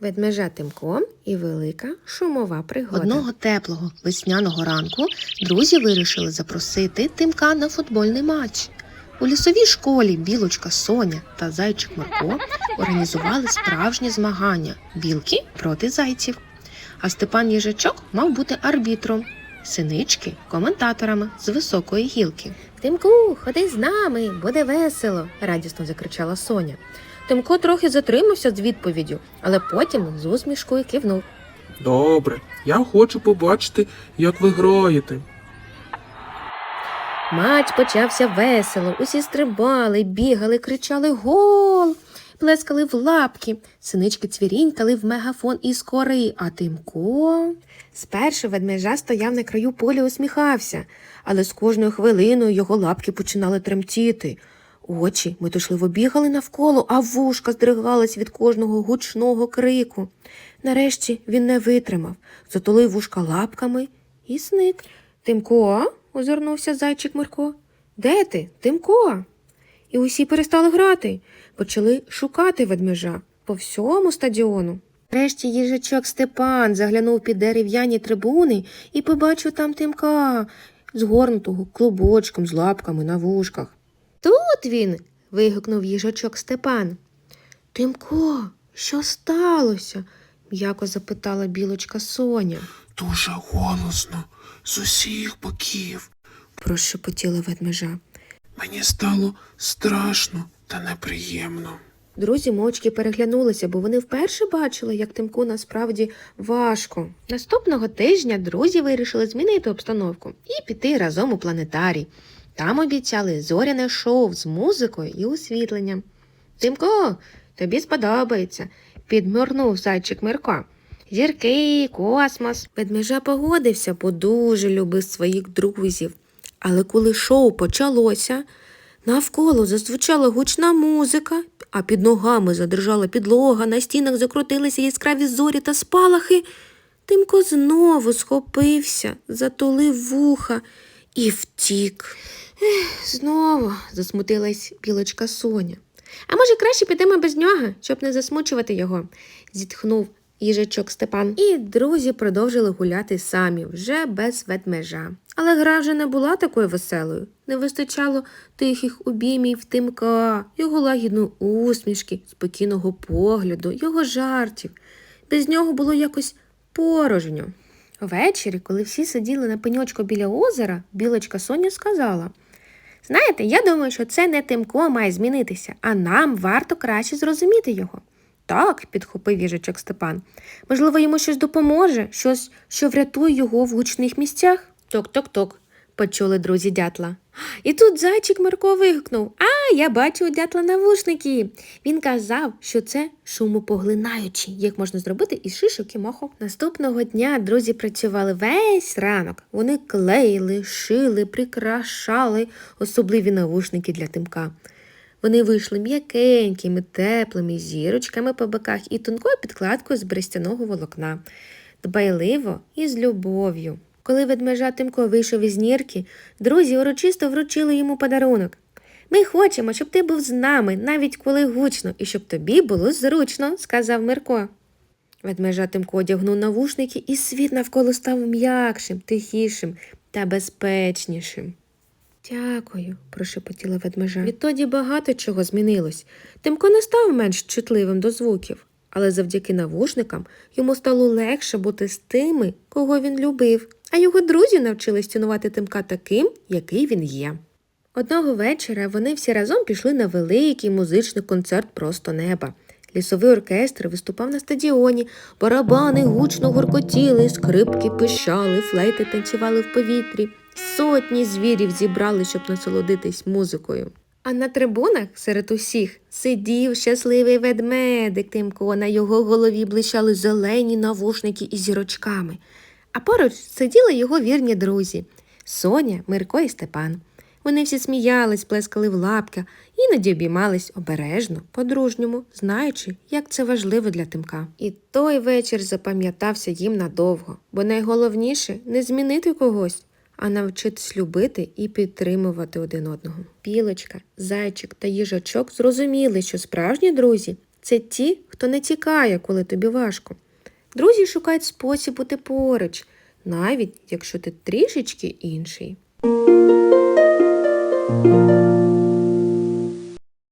Ведмежа Тимко і велика шумова пригода. Одного теплого весняного ранку друзі вирішили запросити Тимка на футбольний матч. У лісовій школі білочка Соня та зайчик Марко організували справжні змагання білки проти зайців. А Степан Їжачок мав бути арбітром, синички коментаторами з високої гілки. Тимку, ходи з нами, буде весело, радісно закричала Соня. Тимко трохи затримався з відповіддю, але потім з усмішкою кивнув. Добре, я хочу побачити, як ви граєте. Матч почався весело. Усі стрибали, бігали, кричали гол, плескали в лапки, синички цвірінькали в мегафон із кори, а Тимко. Спершу ведмежа стояв на краю поля усміхався, але з кожною хвилиною його лапки починали тремтіти. Очі метушливо бігали навколо, а вушка здригались від кожного гучного крику. Нарешті він не витримав, затулив вушка лапками і зник. Тимко, озирнувся зайчик Марко. Де ти, Тимко? І усі перестали грати, почали шукати ведмежа по всьому стадіону. Нарешті їжачок Степан заглянув під дерев'яні трибуни і побачив там Тимка, згорнутого клубочком з лапками на вушках. Тут він. вигукнув їжачок Степан. Тимко, що сталося? м'яко запитала білочка Соня. Дуже голосно, з усіх боків. прошепотіла ведмежа. Мені стало страшно та неприємно. Друзі мовчки переглянулися, бо вони вперше бачили, як Тимку насправді важко. Наступного тижня друзі вирішили змінити обстановку і піти разом у планетарій. Там обіцяли зоряне шоу з музикою і освітленням. Тимко, тобі сподобається, підморнув зайчик Мирко. Зірки, космос. Ведмежа погодився, бо дуже любив своїх друзів. Але коли шоу почалося, навколо зазвучала гучна музика, а під ногами задрижала підлога, на стінах закрутилися яскраві зорі та спалахи. Тимко знову схопився, затулив вуха і втік. Ех, знову засмутилась білочка Соня. А може, краще підемо без нього, щоб не засмучувати його, зітхнув їжачок Степан. І друзі продовжили гуляти самі, вже без ведмежа. Але гра вже не була такою веселою. Не вистачало тихих обіймів Тимка, його лагідної усмішки, спокійного погляду, його жартів. Без нього було якось порожньо. Ввечері, коли всі сиділи на пеньочку біля озера, білочка Соня сказала Знаєте, я думаю, що це не Тимко має змінитися, а нам варто краще зрозуміти його. Так, підхопив їжачок Степан. Можливо, йому щось допоможе, щось, що врятує його в гучних місцях. Ток-ток-ток, почули друзі дятла. І тут зайчик Марко вигукнув А, я бачу у дятла навушники. Він казав, що це шумопоглинаючі, як можна зробити із шишок і моху. Наступного дня друзі працювали весь ранок. Вони клеїли, шили, прикрашали особливі навушники для тимка. Вони вийшли м'якенькими, теплими зірочками по боках і тонкою підкладкою з берестяного волокна, дбайливо і з любов'ю. Коли ведмежа Тимко вийшов із нірки, друзі урочисто вручили йому подарунок. Ми хочемо, щоб ти був з нами, навіть коли гучно, і щоб тобі було зручно, сказав Мирко. Ведмежа Тимко одягнув навушники, і світ навколо став м'якшим, тихішим та безпечнішим. Дякую, прошепотіла ведмежа. Відтоді багато чого змінилось. Тимко не став менш чутливим до звуків, але завдяки навушникам йому стало легше бути з тими, кого він любив, а його друзі навчились цінувати Тимка таким, який він є. Одного вечора вони всі разом пішли на великий музичний концерт просто неба. Лісовий оркестр виступав на стадіоні, барабани гучно гуркотіли, скрипки пищали, флейти танцювали в повітрі. Сотні звірів зібрали, щоб насолодитись музикою. А на трибунах серед усіх сидів щасливий ведмедик Тимко. На його голові блищали зелені навушники із зірочками. А поруч сиділи його вірні друзі Соня, Мирко і Степан. Вони всі сміялись, плескали в лапки, іноді обіймались обережно, по-дружньому, знаючи, як це важливо для Тимка. І той вечір запам'ятався їм надовго, бо найголовніше не змінити когось, а навчитись любити і підтримувати один одного. Білочка, зайчик та їжачок зрозуміли, що справжні друзі це ті, хто не тікає, коли тобі важко. Друзі шукають спосіб бути поруч, навіть якщо ти трішечки інший.